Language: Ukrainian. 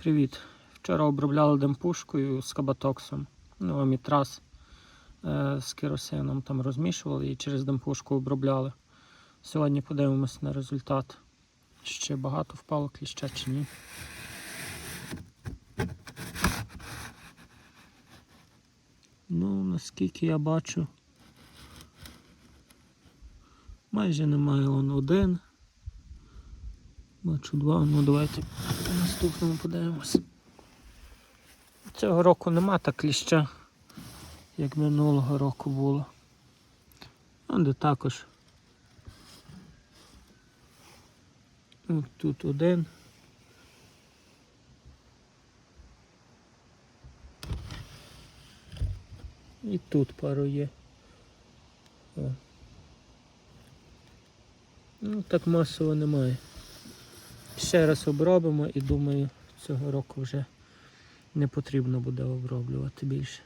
Привіт. Вчора обробляли демпушкою з кабатоксом. Ну, амітрас е, з керосином там розмішували і через демпушку обробляли. Сьогодні подивимось на результат. Ще багато впало кліща чи ні. Ну, наскільки я бачу, майже немає он один. Бачу два, ну давайте по наступному подивимось. Цього року нема так кліща, як минулого року було. А де також. От тут один. І тут пару є. О. Ну, так масово немає. Ще раз обробимо і думаю, цього року вже не потрібно буде оброблювати більше.